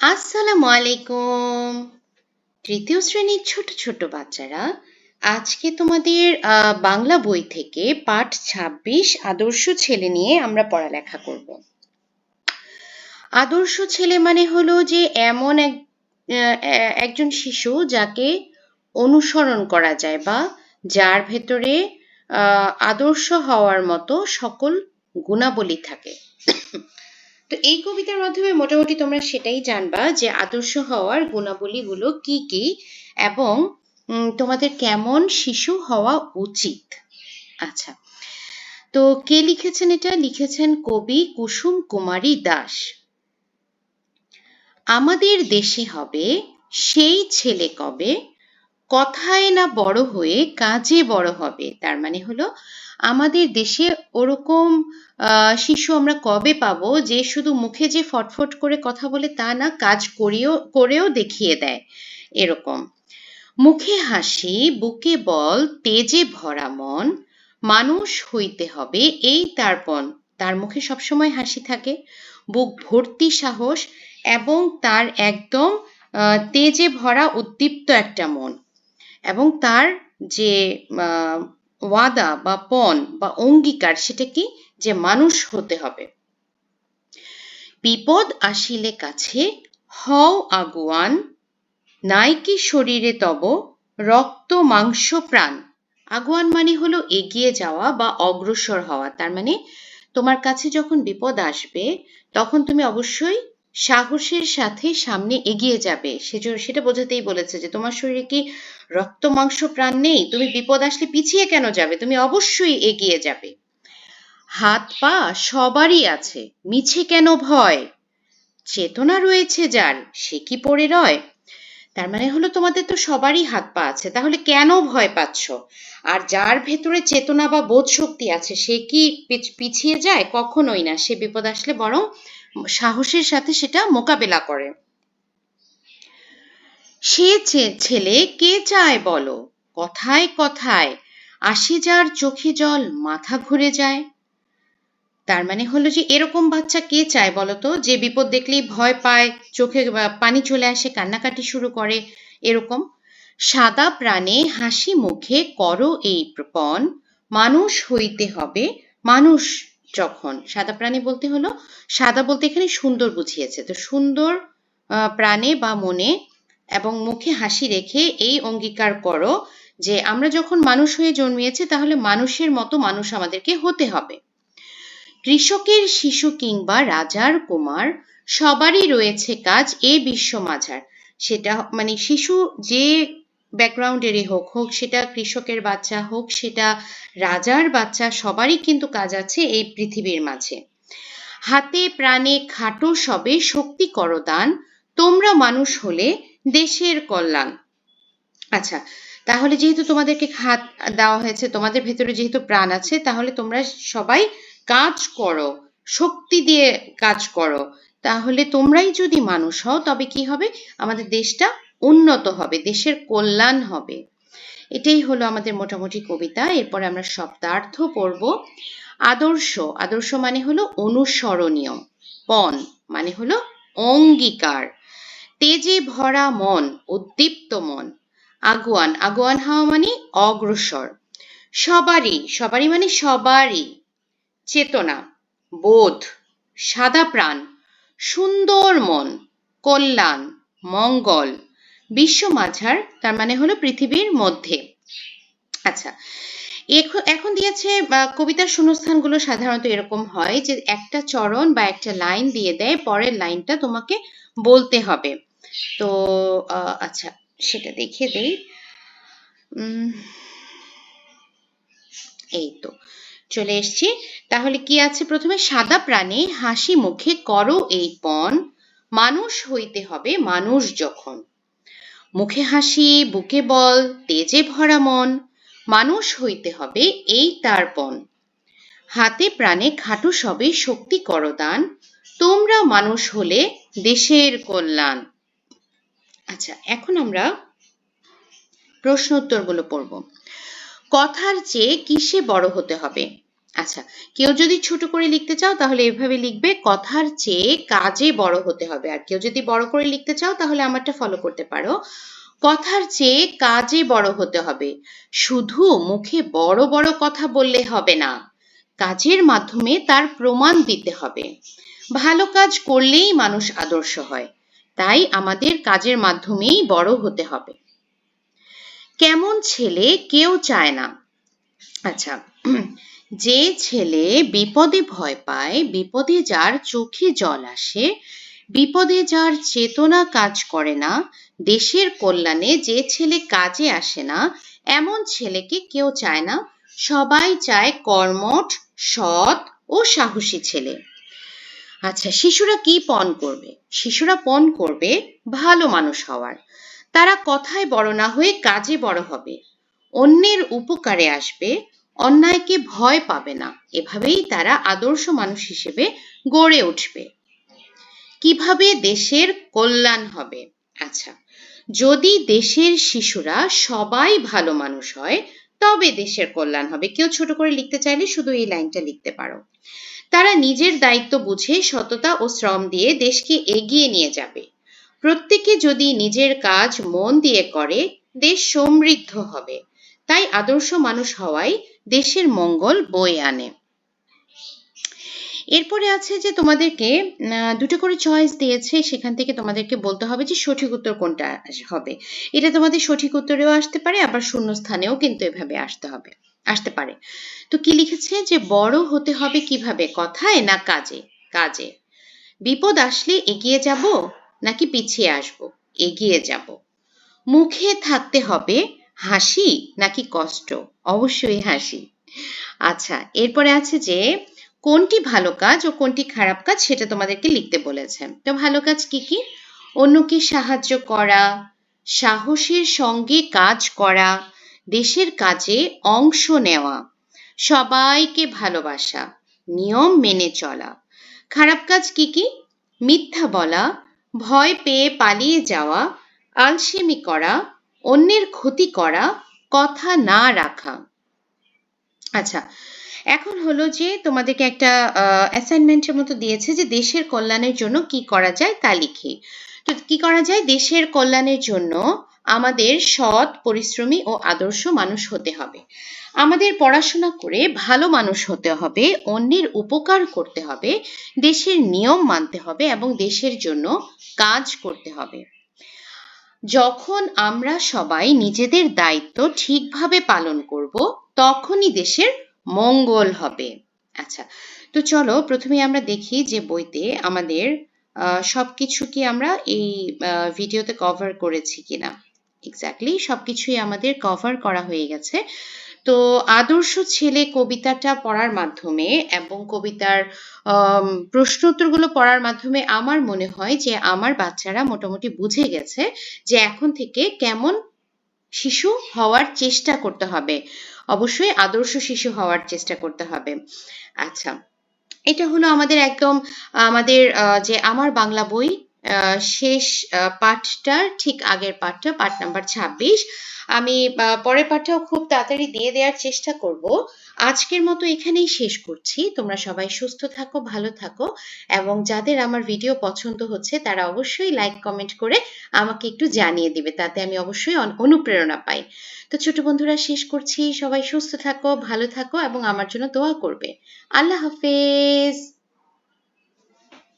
আসসালামু আলাইকুম তৃতীয় শ্রেণির ছোট ছোট বাচ্চারা, আজকে তোমাদের বাংলা বই থেকে পাঠ ২৬ আদর্শ ছেলে নিয়ে আমরা পড়ালেখা করব। আদর্শ ছেলে মানে হলো যে এমন এক একজন শিশু যাকে অনুসরণ করা যায় বা যার ভেতরে আদর্শ হওয়ার মতো সকল গুণাবলী থাকে। তো এই কবিতার মাধ্যমে মোটামুটি তোমরা সেটাই জানবা যে আদর্শ হওয়ার গুণাবলীগুলো কি কি এবং তোমাদের কেমন শিশু হওয়া উচিত? আচ্ছা তো কে লিখেছেন এটা? লিখেছেন কবি কুসুম কুমারী দাস। আমাদের দেশে হবে, সেই ছেলে কবে? কথায় না বড় হয়ে কাজে বড় হবে। তার মানে হলো আমাদের দেশে ওরকম শিশু আমরা কবে পাবো যে শুধু মুখে যে ফটফট করে কথা বলে তা না, কাজ করেও করেও দেখিয়ে দেয়? এরকম। মুখে হাসি, বুকে বল, তেজে ভরা মন, মানুষ হইতে হবে এই তারপন তার মুখে সবসময় হাসি থাকে, বুক ভর্তি সাহস এবং তার একদম তেজে ভরা উদ্দীপ্ত একটা মন। এবং তার যে ওয়াদা বা পণ বা অঙ্গীকার সেটা কি যে মানুষ হতে হবে। বিপদ আসিলে কাছে, হও আগুয়ান, নাইকি শরীরে তব, রক্ত মাংস প্রাণ। আগুয়ান মানে হলো এগিয়ে যাওয়া বা অগ্রসর হওয়া। তার মানে তোমার কাছে যখন বিপদ আসবে, তখন তুমি অবশ্যই সাহসের সাথে সামনে এগিয়ে যাবে। সেজন্য সেটা বোঝাতেই বলেছে যে, তোমার শরীরে কি রক্ত, মাংস, প্রাণ নেই? তুমি বিপদ আসলে পিছিয়ে কেন যাবে? তুমি অবশ্যই এগিয়ে যাবে। হাত, পা সবারই আছে। মিছে কেন ভয়? চেতনা রয়েছে যার। সে কি পড়ে রয়? তার মানে হলো তোমাদের তো সবারই হাত পা আছে, তাহলে কেন ভয় পাচ্ছ? আর যার ভেতরে চেতনা বা বোধ শক্তি আছে, সে কি পিছিয়ে যায়? কখনোই না, সে বিপদ আসলে বরং সাহসের সাথে সেটা মোকাবেলা করে। সে ছেলে, কে চায় বলো? কথায় কথায় আসে যার চোখে জল, মাথা ঘুরে যায়। তার মানে হলো যে এরকম বাচ্চা কে চায় বলতো? যে বিপদ দেখলেই ভয় পায়, চোখে পানি চলে আসে, কান্নাকাটি শুরু করে, এরকম। সাদা প্রাণে হাসি মুখে করো এই প্রপণ মানুষ হইতে হবে, মানুষ যখন। সাদা প্রাণী বলতে হলো, সাদা বলতে এখানে সুন্দর বুঝিয়েছে। তো সুন্দর প্রাণে বা মনে এবং মুখে হাসি রেখে এই অঙ্গীকার করো যে আমরা যখন মানুষ হয়ে জন্মিয়েছি তাহলে মানুষের মতো মানুষ আমাদেরকে হতে হবে। কৃষকের শিশু কিংবা রাজার কুমার সবারই রয়েছে কাজ এ বিশ্ব মাঝার। সেটা মানে শিশু যে ব্যাকগ্রাউন্ডেরই হোক হোক সেটা কৃষকের বাচ্চা, হোক সেটা রাজার বাচ্চা, সবারই কিন্তু কাজ আছে এই পৃথিবীর মাঝে। হাতে প্রাণে খাটো সবে শক্তি করো দান তোমরা মানুষ হলে দেশের কল্যাণ। আচ্ছা তাহলে যেহেতু তোমাদেরকে হাত দেওয়া হয়েছে, তোমাদের ভেতরে যেহেতু প্রাণ আছে, তাহলে তোমরা সবাই কাজ করো, শক্তি দিয়ে কাজ করো, তাহলে তোমরাই যদি মানুষ হও, তবে কি হবে? আমাদের দেশটা উন্নত হবে, দেশের কল্যাণ হবে। এটাই হলো আমাদের মোটামুটি কবিতা। এরপরে আমরা শব্দার্থ পড়ব। আদর্শ আদর্শ মানে হলো অনুসরণীয়। পণ মানে হলো অঙ্গীকার। তেজে ভরা মন, উদ্দীপ্ত মন। আগুয়ান আগুয়ান হওয়া মানে অগ্রসর। সবারই সবারই মানে সবারই। চেতনা, বোধ, সাদা প্রাণ, সুন্দর মন, কল্যাণ, মঙ্গল, বিশ্ব মাঝার, তার মানে হলো পৃথিবীর মধ্যে। আচ্ছা এখন দিয়েছে কবিতার শূন্যস্থানগুলো সাধারণত এরকম হয় যে একটা চরণ বা একটা লাইন দিয়ে দেয়, পরের লাইনটা তোমাকে বলতে হবে। তো আচ্ছা সেটা দেখিয়ে দেই। এই তো। চলে এসছি। তাহলে কি আছে? প্রথমে সাদা প্রাণে, হাসি মুখে করো এই পণ। মানুষ হইতে হবে মানুষ যখন। মুখে হাসি, বুকে বল, তেজে ভরা মন। মানুষ হইতে হবে এই তার পণ। হাতে প্রাণে খাটু সবে শক্তি করো দান তোমরা মানুষ হলে দেশের কল্যাণ। আচ্ছা এখন আমরা প্রশ্ন উত্তরগুলো পড়ব। কথার চেয়ে কিসে বড় হতে হবে? আচ্ছা কেউ যদি ছোট করে লিখতে চাও, তাহলে এভাবে লিখবে, কথার চেয়ে কাজে বড় হতে হবে। আর কেউ যদি বড় করে লিখতে চাও, তাহলে আমারটা ফলো করতে পারো। কথার চেয়ে কাজে বড় হতে হবে। শুধু মুখে বড় বড় কথা বললে হবে না, কাজের মাধ্যমে তার প্রমাণ দিতে হবে। ভালো কাজ করলেই মানুষ আদর্শ হয়, তাই আমাদের কাজের মাধ্যমেই বড় হতে হবে। কেমন ছেলে কেউ চায় না। আচ্ছা যে ছেলে বিপদে ভয় পায়, বিপদে যার চোখে জল আসে, বিপদে যার চেতনা কাজ করে না, দেশের কল্যাণে যে ছেলে কাজে আসে না, এমন ছেলেকে কেউ চায় না। সবাই চায় কর্মঠ, সৎ ও সাহসী ছেলে। আচ্ছা শিশুরা কি পণ করবে? শিশুরা পণ করবে ভালো মানুষ হওয়ার। তারা কথায় বড় না হয়ে কাজে বড় হবে। অন্যের উপকারে আসবে, অন্যায়কে ভয় পাবে না। এভাবেই তারা আদর্শ মানুষ হিসেবে গড়ে উঠবে। কীভাবে দেশের কল্যাণ হবে? আচ্ছা যদি দেশের শিশুরা সবাই ভালো মানুষ হয়, তবে দেশের কল্যাণ হবে। কেউ ছোট করে লিখতে চাইলে শুধু এই লাইনটা লিখতে পারো। তারা নিজের দায়িত্ব বুঝে সততা ও শ্রম দিয়ে দেশকে এগিয়ে নিয়ে যাবে। প্রত্যেকে যদি নিজের কাজ মন দিয়ে করে, দেশ সমৃদ্ধ হবে। তাই আদর্শ মানুষ হওয়াই দেশের মঙ্গল বয়ে আনে। এরপরে আছে যে তোমাদেরকে দুটো করে চয়েস দিয়েছে। সেখান থেকে তোমাদেরকে বলতে হবে যে সঠিক উত্তর কোনটা হবে। এটা তোমাদের সঠিক উত্তরেও আসতে পারে, আবার শূন্য স্থানেও কিন্তু এভাবে আসতে হবে, আসতে পারে। তো কি লিখেছে যে বড় হতে হবে কীভাবে? কথায় না কাজে? কাজে। বিপদ আসলে এগিয়ে যাব নাকি পিছিয়ে আসব? এগিয়ে যাব। মুখে থাকতে হবে হাসি নাকি কষ্ট? অবশ্যই হাসি। আচ্ছা এরপরে আছে যে, কোনটি ভালো কাজ ও কোনটি খারাপ কাজ সেটা তোমাদেরকে লিখতে বলেছে। তো ভালো কাজ কি কি? অন্যকে সাহায্য করা, সাহসের সঙ্গে কাজ করা, দেশের কাজে অংশ নেওয়া, সবাইকে ভালোবাসা, নিয়ম মেনে চলা। খারাপ কাজ কি কি? মিথ্যা বলা ভয় পেয়ে পালিয়ে যাওয়া, আলসেমি করা, অন্যের ক্ষতি করা, কথা না রাখা। আচ্ছা এখন হলো যে তোমাদেরকে একটা অ্যাসাইনমেন্টের মতো দিয়েছে যে দেশের কল্যাণের জন্য কি করা যায় তা লিখে। তো কি করা যায়? দেশের কল্যাণের জন্য আমাদের সৎ, পরিশ্রমী ও আদর্শ মানুষ হতে হবে। আমাদের পড়াশোনা করে ভালো মানুষ হতে হবে, অন্যের উপকার করতে হবে, দেশের নিয়ম মানতে হবে এবং দেশের জন্য কাজ করতে হবে। যখন আমরা সবাই নিজেদের দায়িত্ব ঠিকভাবে পালন করব, তখনই দেশের মঙ্গল হবে। আচ্ছা তো চলো প্রথমে আমরা দেখি যে বইতে আমাদের সবকিছু কি আমরা এই ভিডিওতে কভার করেছি কিনা। এক্স্যাক্টলি সবকিছুই আমাদের কভার করা হয়ে গেছে। তো আদর্শ ছেলে কবিতাটা পড়ার মাধ্যমে এবং কবিতার প্রশ্ন উত্তরগুলো পড়ার মাধ্যমে আমার মনে হয় যে আমার বাচ্চারা মোটামুটি বুঝে গেছে যে এখন থেকে কেমন শিশু হওয়ার চেষ্টা করতে হবে। অবশ্যই আদর্শ শিশু হওয়ার চেষ্টা করতে হবে। আচ্ছা এটা হলো আমাদের একদম, আমাদের যে আমার বাংলা বই শেষ পাঠটার ঠিক আগের পাঠটা, পাঠ নাম্বার ছাব্বিশ। আমি পরের পাঠটাও খুব তাড়াতাড়ি দিয়ে দেওয়ার চেষ্টা করব। আজকের মতো এখানেই শেষ করছি। তোমরা সবাই সুস্থ থাকো, ভালো থাকো, এবং যাদের আমার ভিডিও পছন্দ হচ্ছে, তারা অবশ্যই লাইক, কমেন্ট করে আমাকে একটু জানিয়ে দিবে, তাতে আমি অবশ্যই অনুপ্রেরণা পাই। তো ছোট বন্ধুরা, শেষ করছি। সবাই সুস্থ থাকো, ভালো থাকো, এবং আমার জন্য দোয়া করবে। আল্লাহ হাফেজ।